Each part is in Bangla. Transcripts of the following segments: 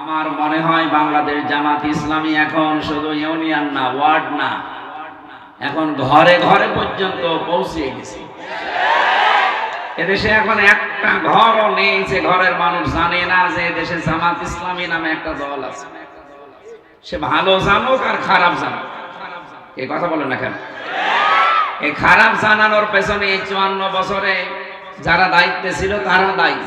আমার মনে হয় বাংলাদেশ জামাত ইসলামী এখন শুধু ইউনিয়ন না, ওয়ার্ড না। এখন ঘরে ঘরে পর্যন্ত পৌঁছে গেছে। এদেশে এখন একটা ঘরও নেই, যে ঘরের মানুষ জানে না যে এদেশে জামাত ইসলামী নামে একটা দল আছে। সে ভালো জানুক আর খারাপ জানুক। এ কথা বলে না কেন? এই খারাপ জানানোর পেছনে এই চুয়ান্ন বছরে যারা দায়িত্বে ছিল তারা দায়ী।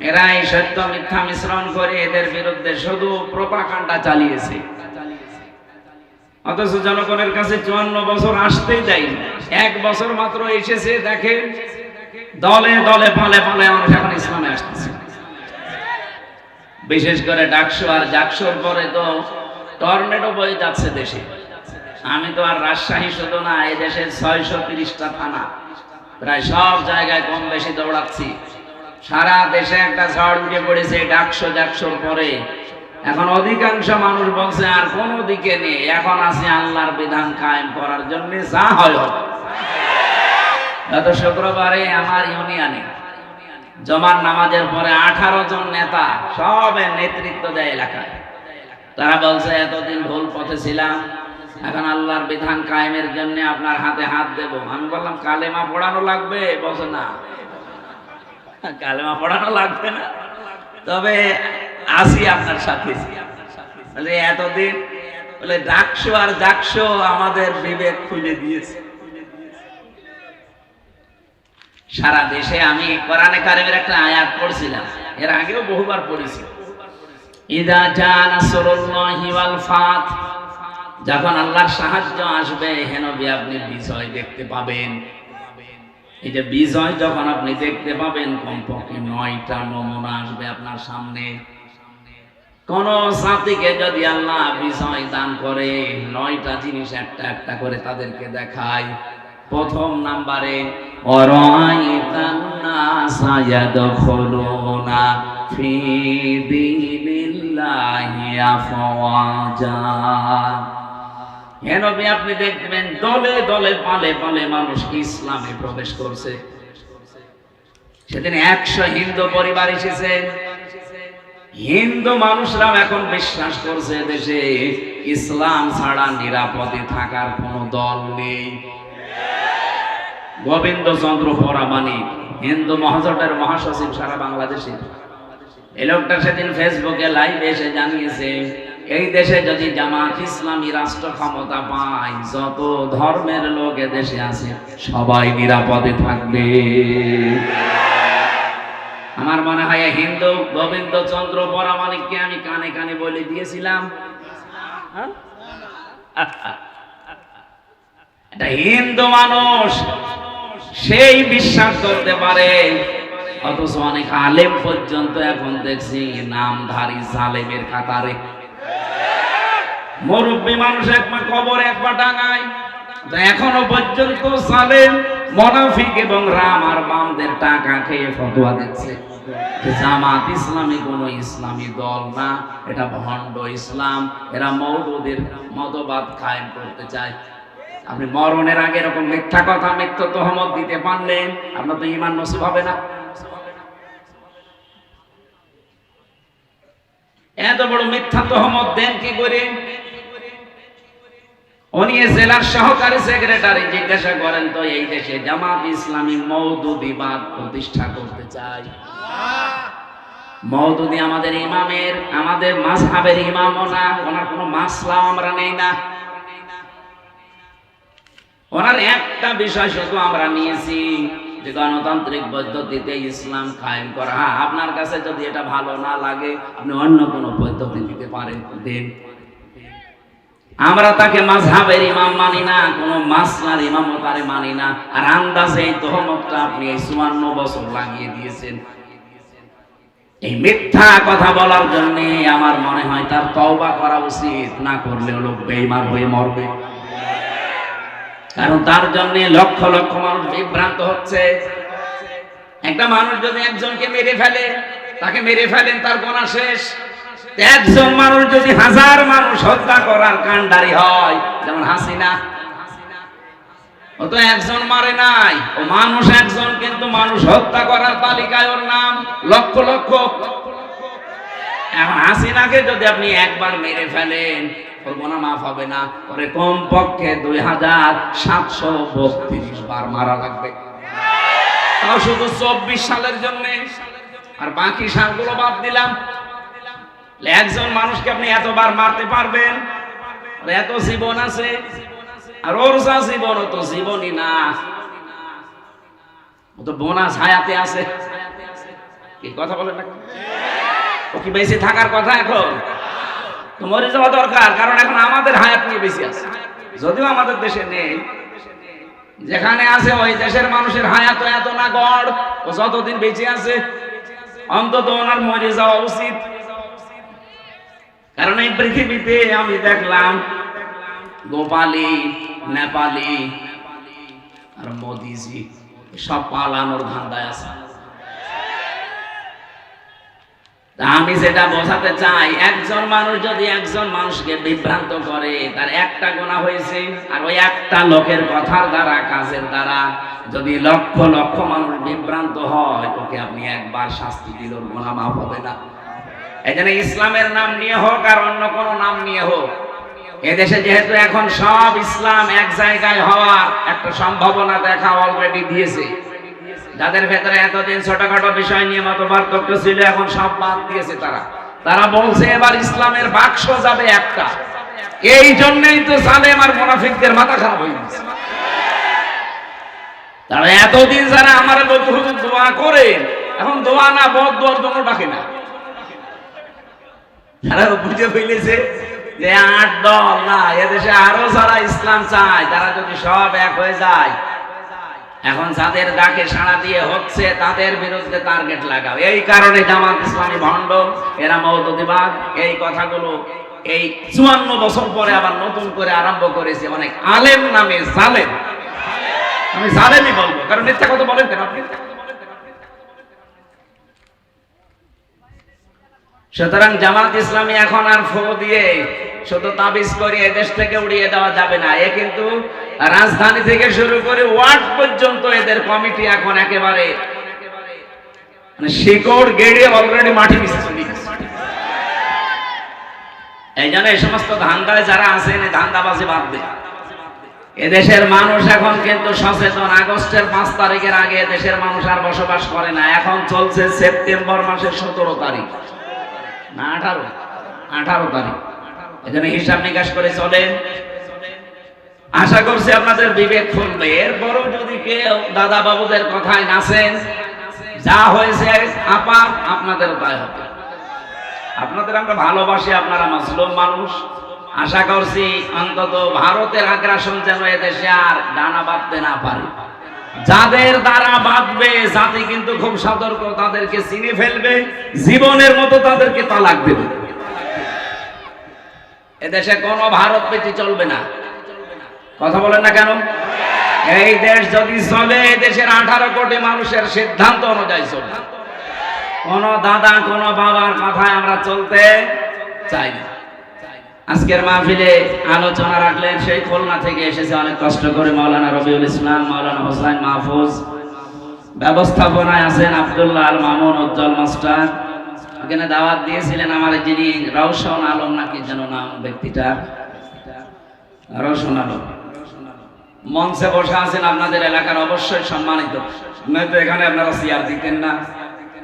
এরা এই সত্য মিথ্যা মিশ্রণ করে এদের বিরুদ্ধে শুধু প্রপাকাণ্ডা চালিয়েছে। অথচ জনগণের কাছে চুয়ান্ন বছর আসতেই দেয় এক বছর মাত্র এসেছে, দেখে দলে দলে পালে পালে মানুষ এখন ইসলামে আসতেছে। বিশেষ করে ডাকসু আর জাকসুর পরে তো টর্নেডো বয়ে যাচ্ছে দেশে। আমি তো আর রাজশাহী শুধু না, এই দেশের ছয়শো তিরিশটা থানা, প্রায় সব জায়গায় কম বেশি দৌড়াচ্ছি। সারা দেশে একটা ঝড় উঠে পড়েছে ডাকশো ডাকশোর পরে। এখন অধিকাংশ মানুষ বলছে, আর কোন দিকে নেই। এখন আছে আল্লাহর বিধান কায়েম করার জন্য যা হয় গত শুক্রবারে আমার ইউনিয়নে জমার নামাজের পরে আঠারো জন নেতা সবের নেতৃত্ব দেয় এলাকায়। তারা বলছে, এতদিন ভুল পথে ছিলাম। এখন আল্লাহর বিধান কায়েমের জন্য আপনার হাতে হাত দেব। আমি বললাম, কালেমা পড়ানো লাগবে? বলছে, না। কালেমা পড়ানো লাগবে না। তবে আসি আপনার সাথে। বলে, এতদিন বলে ডাকশো আর ডাকশো আমাদের বিবেক খুলে দিয়েছে। সারা দেশে আমি কোরআনে কারিমের একটা আয়াত পড়ছিলাম। এর আগেও বহুবার পড়েছি। ইদা জা নাসরুল্লাহি ওয়াল ফাত। যখন আল্লাহর সাহায্য আসবে, হেনবি আপনি বিজয় দেখতে পাবেন। এই যে বিজয় যখন আপনি দেখতে পাবেন, কমপক্ষে নয়টা নমুনা আসবে আপনার সামনে। কোন জাতিকে যদি আল্লাহ বিজয় দান করে, নয়টা জিনিস একটা একটা করে তাদেরকে দেখায়। প্রথম নাম্বারে ফি দীনিল্লাহি আফওয়াজা। আপনি দেখবেন দলে দলে পালে পালে মানুষ ইসলামে প্রবেশ করছে। সেদিন একশো হিন্দু পরিবার এসেছে। হিন্দু মানুষরাও এখন বিশ্বাস করছে দেশে ইসলাম ছাড়া নিরাপদে থাকার কোনো দল নেই। গোবিন্দ চন্দ্র পরামানিক হিন্দু মহাজোটের মহাসচিব সারা বাংলাদেশে। এই লোকটা সেদিন ফেসবুকে লাইভ এসে জানিয়েছে এই দেশে যদি জামাত ইসলামী রাষ্ট্র ক্ষমতা পায়, যত ধর্মের লোক দেশে আছে, সবাই নিরাপদে থাকবে। আমার মনে হয় হিন্দু গোবিন্দ চন্দ্র পরামানিককে আমি কানে কানে বলে দিয়েছিলাম। হ্যাঁ? এটা হিন্দু মানুষ, সেই বিশ্বাস করতে পারে। অথচ অনেক আলেম পর্যন্ত এখন দেখছি নামধারী জালেমের কাতারে মুরব্বী মানুষ একবার কবর একবার ডাঙায়। এখনও পর্যন্ত সালেম, মনাফিক এবং রাম আর বামদের টাকা খেয়ে ফতোয়া দিচ্ছে। জামাত ইসলামী কোন ইসলামী দল না, এটা ভণ্ড ইসলাম। এরা মৌলুদের মতবাদ কায়েম করতে চায়। আপনি মরণের আগে এরকম মিথ্যা কথা মিথ্যা তহমত দিতে পারলেন, আপনার তো ইমান নসিব হবে না। এত বড় মিথ্যা তহমত দেন কি করে? উনি জেলার সহকারী সেক্রেটারি জিজ্ঞাসা করেন, তো এই দেশে জামাত ইসলামী প্রতিষ্ঠা করতে চাই মৌদুদি আমাদের ইমামের, আমাদের মাঝহাবের ইমামও না ওনার কোনো মাসলাও আমরা নেই না। ওনার একটা বিষয় শুধু আমরা নিয়েছি, যে গণতান্ত্রিক পদ্ধতিতে ইসলাম কায়েম করা। হ্যাঁ আপনার কাছে যদি এটা ভালো না লাগে, আপনি অন্য কোনো পদ্ধতি দিতে পারেন, দেন। আমরা তাকে মাঝহাবের ইমাম মানি না, কোন মাসলার ইমামও তারে মানি না। আর আন্দাজে এই তহমতটা আপনি এই চুয়ান্ন বছর লাগিয়ে দিয়েছেন। এই মিথ্যা কথা বলার জন্য আমার মনে হয় তার তওবা করা উচিত, না লোক বেইমান হয়ে মরবে। কারণ তার জন্য লক্ষ লক্ষ মানুষ বিভ্রান্ত হচ্ছে। একটা মানুষ যদি একজনকে মেরে ফেলে, তাকে মেরে ফেলেন, তার গোনা শেষ। একজন মানুষ যদি হাজার মানুষ হত্যা করার কাণ্ডারি হয়, যেমন হাসিনা। ও তো একজন মারে নাই। ও মানুষ একজন, কিন্তু মানুষ হত্যা করার তালিকায় ওর নাম, লক্ষ লক্ষ। এখন হাসিনাকে যদি আপনি একবার মেরে ফেলেন গোনা মাফ হবে না, ওরে কম পক্ষে দুই হাজার সাতশো বত্রিশ বার মারা লাগবে। তাও শুধু চব্বিশ সালের জন্য। আর বাকি সালগুলো বাদ দিলাম। একজন মানুষকে আপনি এতবার মারতে পারবেন? এত জীবন আছে। আর ওর যা জীবন তো জীবনই না। ও তো বোনাস হায়াতে আছে। কি কথা বলেন না? ও কি বেশি থাকার কথা এখন? তো মরে যাওয়া দরকার, কারণ এখন আমাদের হায়াত নিয়ে বেশি আছে। যদিও আমাদের দেশে নেই। যেখানে আছে ওই দেশের মানুষের হায়াত এত না গড়। ও যতদিন বেঁচে আছে, অন্তত ওনার মরে যাওয়া উচিত। কারণ এই পৃথিবীতে আমি দেখলাম গোপালি, নেপালি আর মোদিজি সব পালানোর ধান্দায় আছে। আমি যেটা বোঝাতে চাই, একজন মানুষ যদি একজন মানুষকে বিভ্রান্ত করে, তার একটা গোনা হয়েছে আর ওই একটা লোকের কথার দ্বারা, কাজের দ্বারা যদি লক্ষ লক্ষ মানুষ বিভ্রান্ত হয়, ওকে আপনি একবার শাস্তি দিল গোনা মাফ হবে না। জন্য ইসলামের নাম নিয়ে হোক আর অন্য কোনো নাম নিয়ে হোক। এদেশে যেহেতু এখন সব ইসলাম এক জায়গায় হওয়ার একটা সম্ভাবনা দেখা অলরেডি দিয়েছে। যাদের ভেতরে এতদিন ছোটখাটো বিষয় নিয়ে মত পার্থক্য ছিল, এখন সব বাদ দিয়েছে তারা। তারা বলছে এবার ইসলামের বাক্স যাবে একটা। এই জন্যই তো সালেম আর মোনাফিকদের মাথা খারাপ হয়ে গেছে। তারা এতদিন যারা আমার হুজুর দোয়া করে, এখন দোয়া না বদ দোয়ার জন্য বাকি না। তারা বুঝে ফেলেছে যে আট দল না, এদেশে আরও যারা ইসলাম চায়, তারা যদি সব এক হয়ে যায়, এখন যাদের ডাকে সাড়া দিয়ে হচ্ছে, তাদের বিরুদ্ধে টার্গেট লাগাও। এই কারণে জামাত ইসলামী ভণ্ড, এরা মৌদুদিবাদ এই কথাগুলো এই চুয়ান্ন বছর পরে আবার নতুন করে আরম্ভ করেছে অনেক আলেম নামে জালেম। আমি জালেমই বলব, কারণ মিথ্যা কথা বলেন কেন আপনি? সুতরাং জামাত ইসলামী এখন আর ফো দিয়ে শুধু তাবিজ করে দেশ থেকে উড়িয়ে দেওয়া যাবে না। এ কিন্তু রাজধানী থেকে শুরু করে ওয়ার্ড পর্যন্ত এদের কমিটি এখন একেবারে মানে শিকড় গেড়ে অলরেডি মাটি মিশে এই জন্য এই সমস্ত ধান্দায় যারা আছেন, এই ধান্দাবাজি বাদ দেয় এদেশের মানুষ এখন কিন্তু সচেতন। আগস্টের পাঁচ তারিখের আগে দেশের মানুষ আর বসবাস করে না। এখন চলছে সেপ্টেম্বর মাসের সতেরো তারিখ। আঠারো আঠারো তারিখ। হিসাব নিকাশ করে চলেন। আশা করছি আপনাদের বিবেক খুলবে। এরপরও যদি কেউ দাদা বাবুদের কথায় নাচেন, যা হয়েছে আপা আপনাদের তাই হবে। আপনাদের আমরা ভালোবাসি, আপনারা মাসলুম মানুষ। আশা করছি অন্তত ভারতের আগ্রাসন যেন এদেশে আর ডানা বাঁধতে না পারে। যাদের দ্বারা বাঁধবে, জাতি কিন্তু খুব সতর্ক, তাদেরকে চিনে ফেলবে, জীবনের মতো তাদেরকে তালাক দেবে। এদেশে কোনো ভারত পেটি চলবে না। কথা বলেন না কেন? এই দেশ যদি চলে দেশের আঠারো কোটি মানুষের সিদ্ধান্ত অনুযায়ী চলবে। কোন দাদা, কোন বাবার কথায় আমরা চলতে চাই না। আজকের মাহফিলে আলোচনা রাখলেন সেই খুলনা থেকে এসেছে অনেক কষ্ট করে মাওলানা রবিউল ইসলাম, মাওলানা হোসাইন মাহফুজ। ব্যবস্থাপনায় আছেন আব্দুল্লাহ আল মামুন, উজ্জ্বল মাস্টার। এখানে দাওয়াত দিয়েছিলেন আমার যিনি রওশন আলম নাকি যেন নাম ব্যক্তিটা। রওশন আলম। মঞ্চে বসে আছেন আপনাদের এলাকার অবশ্যই সম্মানিত। নয়তো এখানে আপনারা চেয়ার দিতেন না।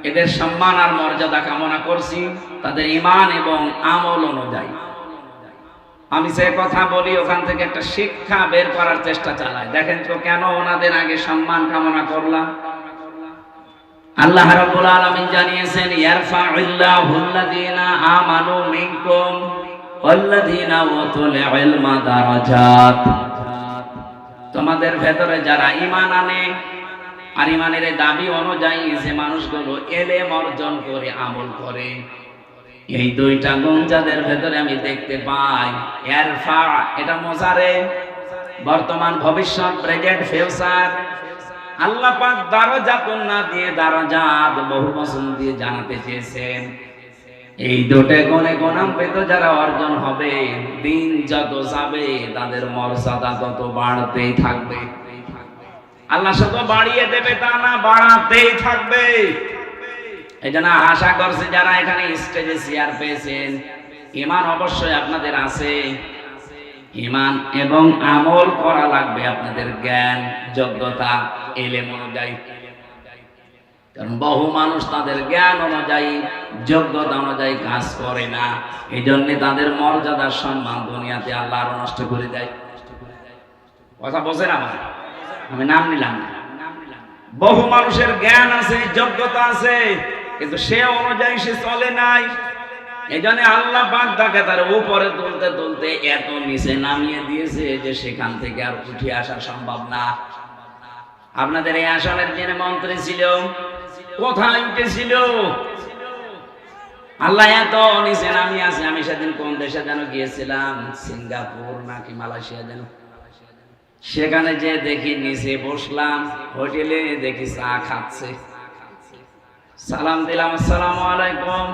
এদের সম্মান আর মর্যাদা কামনা করছি। তাদের ইমান এবং আমল অনুযায়ী। আমি যে কথা বলি, ওখান থেকে একটা শিক্ষা বের করার চেষ্টা চালাই। দেখেন তো কেন ওনাদের আগে সম্মান কামনা করলাম? আল্লাহ রাব্বুল আলামিন জানিয়েছেন আমানু মিনকুম উতুল ইলমা দারাজাত। তোমাদের ভেতরে যারা ঈমান আনে, আর ঈমানের দাবি অনুযায়ী যে মানুষগুলো এলেম অর্জন করে, আমল করে এই দুইটা গুণ যাদের ভেতরে আমি দেখতে পাই এরফা এটা মজারে। বর্তমান ভবিষ্যৎ প্রেজেন্ট ফিউচার। আল্লাহ পাক দারাজাত না দিয়ে দারাজাত বহু বচন দিয়ে জানাতে চেয়েছেন। এই দুটো গুণে গুণান্বিত যারা অর্জন হবে, দিন যত যাবে, তাদের মর্যাদা তত বাড়তেই থাকবে। আল্লাহ শুধু বাড়িয়ে দেবে তা না, বাড়াতেই থাকবে। এই জন্য আশা করছি যারা এখানে স্টেজে চেয়ার পেয়েছেন, ইমান অবশ্যই আপনাদের আছে। ইমান এবং আমল করা লাগবে আপনাদের জ্ঞান, যোগ্যতা, এলেম অনুযায়ী। কারণ বহু মানুষ তাদের জ্ঞান অনুযায়ী, যোগ্যতা অনুযায়ী কাজ করে না। এই জন্য তাদের মর্যাদার সম্মান দুনিয়াতে আল্লাহ আরও নষ্ট করে দেয়। কথা বোঝেন আমার? আমি নাম নিলাম। বহু মানুষের জ্ঞান আছে, যোগ্যতা আছে। কিন্তু সে অনুযায়ী সে চলে নাই। এই জন্য আল্লাহ তাকে তার উপরে তুলতে তুলতে এত নিচে নামিয়ে দিয়েছে যে সেখান থেকে আর উঠে আসা সম্ভব না। আপনাদের এই আসনের যিনি মন্ত্রী ছিল, কোথায় উঠেছিল? আল্লাহ এত নিচে নামিয়ে আছে, আমি সেদিন কোন দেশে যেন গিয়েছিলাম? সিঙ্গাপুর নাকি মালয়েশিয়া যেন। সেখানে যে দেখি নিচে বসলাম, হোটেলে দেখি চা খাচ্ছে। সালাম দিলাম, আসসালাম আলাইকুম।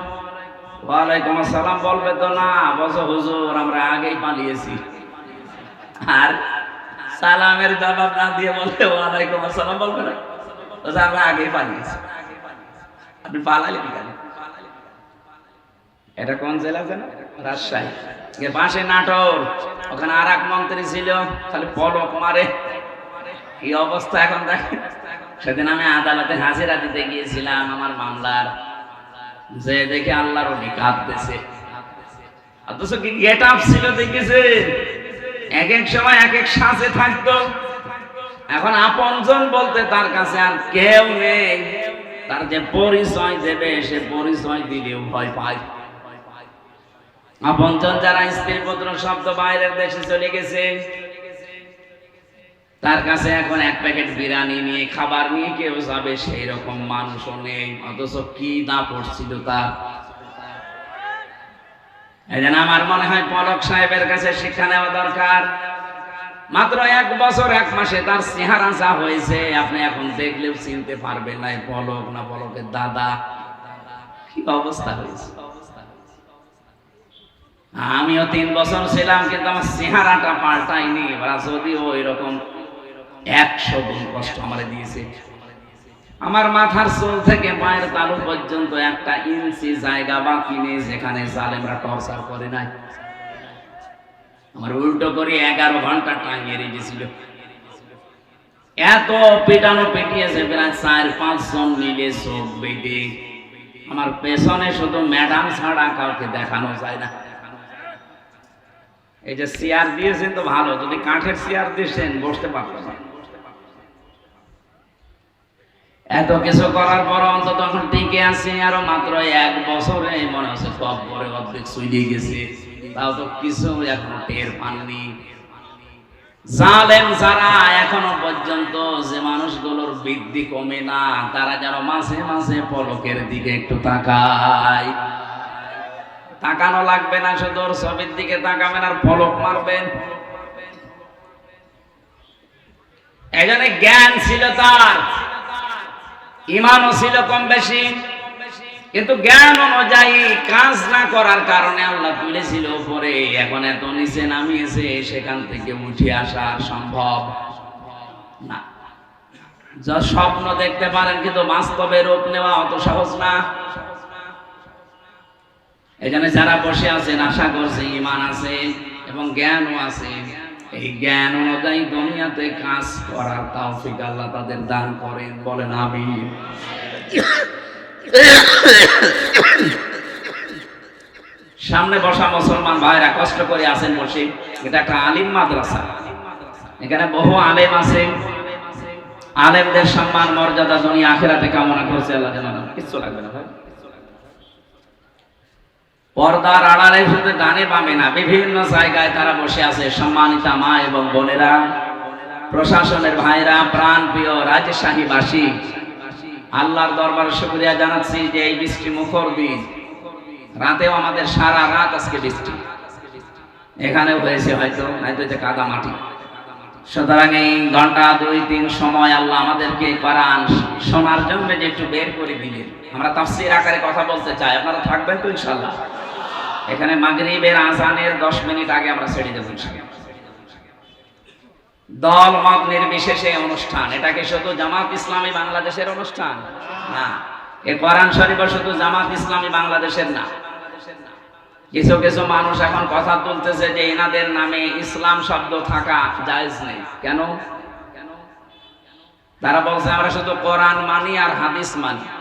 ওয়ালাইকুম আসসালাম, বলবে তো না। বসো হুজুর, আমরা আগেই পালিয়েছি। আর সালামের জবাব না দিয়ে বলবে ওয়ালাইকুম আসসালাম, বলবে না? আমরা আগেই পালিয়েছি। আপনি পালালেন কেন? এটা কোন জেলা যেন? রাজশাহী। পাশে নাটোর। ওখানে আর এক মন্ত্রী ছিল। খালি পলক মারে। কি অবস্থা এখন দেখেন? সেদিন আমি আদালতে হাজিরা দিতে গিয়েছিলাম আমার মামলার। যে দেখে আল্লাহর উনি কাঁদতেছে। অথচ কি গেট আপ ছিল দেখেছে এক এক সময় এক এক সাজে থাকতো। এখন আপনজন বলতে তার কাছে আর কেউ নেই। তার যে পরিচয় দেবে, সে পরিচয় দিলেও ভয় পায়। আপনজন যারা স্ত্রী পুত্র শব্দ বাইরের দেশে চলে গেছে তার কাছে এখন এক প্যাকেট বিরিয়ানি নিয়ে, খাবার নিয়ে কেউ যাবে সেই রকম মানুষও নেই। অথচ কি না পড়ছিল তার? এই আমার মনে হয় পলক সাহেবের কাছে শিক্ষা নেওয়া দরকার। মাত্র এক বছর, এক মাসে তার চেহারা যা হয়েছে, আপনি এখন দেখলেও চিনতে পারবেন না পলক না পলকের দাদা। কি অবস্থা হয়েছে? আমিও তিন বছর ছিলাম, কিন্তু আমার চেহারাটা পাল্টাইনি ওরা যদিও ওই রকম একশো গুণ কষ্ট আমার দিয়েছে। আমার মাথার থেকে পায়ের তালু পর্যন্ত একটা ইঞ্চি জায়গা বাকি নেই যেখানে জালেমরা টর্চার করে নাই। আমার উল্টো করে এগারো ঘণ্টা টাঙিয়ে রেখেছিল। এত পেটানো পেটিয়েছে, প্রায় চার পাঁচ জন মিলে চোখ আমার পেছনে শুধু ম্যাডাম ছাড়া কাউকে দেখানো যায় না। এই যে চেয়ার দিয়েছেন তো ভালো, যদি কাঠের চেয়ার দিয়েছেন বসতে পারতাম। না। এত কিছু করার পর অন্তত এখন টিকে আছে, আরও মাত্র এক বছরে মনে হচ্ছে সব পরে অর্ধেক সুইলে গেছে। তাও তো কিছু এখনও টের পাননি। জালেম যারা এখনও পর্যন্ত যে মানুষগুলোর বৃদ্ধি কমে না, তারা যেন মাঝে মাঝে পলকের দিকে একটু তাকায়। তাকানো লাগবে না, শুধু ছবির দিকে তাকাবেন আর পলক মারবেন। এজন্য জ্ঞান ছিল তার। ইমানও ছিল কম বেশি। কিন্তু জ্ঞান অনুযায়ী কাজ না করার কারণে আল্লাহ তুলেছিল উপরে। এখন এত নিচে নামিয়েছে, সেখান থেকে উঠে আসা সম্ভব না। যা স্বপ্ন দেখতে পারেন, কিন্তু বাস্তবে রূপ নেওয়া অত সহজ না। এখানে যারা বসে আছেন, আশা করছে ইমান আছে এবং জ্ঞানও আছে। এই জ্ঞান অনুযায়ী দুনিয়াতে কাজ করার তৌফিক আল্লাহ তাদের দান করেন, বলেন আমি সামনে বসা মুসলমান ভাইরা কষ্ট করে আছেন বসে। এটা একটা আলিম মাদ্রাসা। এখানে বহু আলেম আছে। আলেমদের সম্মান, মর্যাদা দুনিয়া আখেরাতে কামনা করছে আল্লাহ জানানো কিচ্ছু লাগবে না ভাই। পর্দার আড়ালে শুধু ডানে বামে না, বিভিন্ন জায়গায় তারা বসে আছে। সম্মানিতা মা এবং বোনেরা, প্রশাসনের ভাইরা প্রাণ প্রিয় রাজশাহীবাসী, আল্লাহর দরবারে শুকরিয়া জানাচ্ছি যে এই বৃষ্টি মুখর দিন। রাতেও আমাদের সারা রাত আজকে বৃষ্টি। এখানেও হয়েছে হয়তো হয়তো যে কাদা মাটি। সুতরাং এই ঘণ্টা, দুই, তিন সময় আল্লাহ আমাদেরকে কোরআন শোনার জন্য যে একটু বের করে দিলেন। আমরা তাফসীর আকারে কথা বলতে চাই, আপনারা থাকবেন তো ইনশাল্লাহ এখানে মাগরিবের আজানের দশ মিনিট আগে আমরা ছেড়ে দেবো দল, মত নির্বিশেষে অনুষ্ঠান। এটাকে শুধু জামাত ইসলামী বাংলাদেশের অনুষ্ঠান? না। এ কোরআন শরীফ শুধু জামাত ইসলামী বাংলাদেশের না। কিছু কিছু মানুষ এখন কথা তুলতেছে যে এনাদের নামে ইসলাম শব্দ থাকা জায়েজ নেই। কেন? তারা বলছে, আমরা শুধু কোরআন মানি আর হাদিস মানি।